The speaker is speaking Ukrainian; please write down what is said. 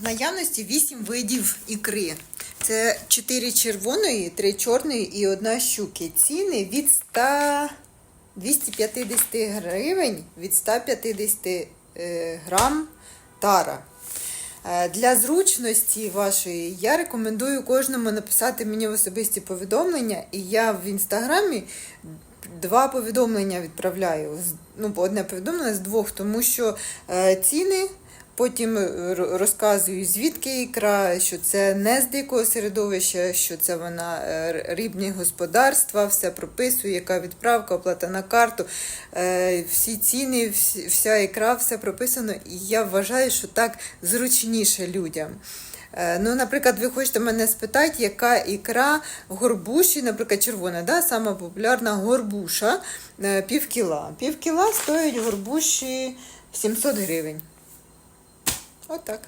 В наявності 8 видів ікри. Це 4 червоної, 3 чорної і одна щуки. Ціни від 100 250 гривень від 150 е, грам тара. Е, Для зручності вашої я рекомендую кожному написати мені в особисті повідомлення, і я в інстаграмі два повідомлення відправляю. Ну, одне повідомлення з двох, тому що е, ціни. Потім е, розказую, звідки ікра, що це не з дикого середовища, що це вона е, рибні господарства, все прописую, яка відправка, оплата на карту, е, всі ціни, вся ікра, все прописано. І я вважаю, що так зручніше людям. Ну, наприклад, ви хочете мене спитати, яка ікра горбуші, наприклад, червона, да? сама популярна горбуша е, пів кіла. Пів кіла стоїть горбуші 700 гривень. Отак.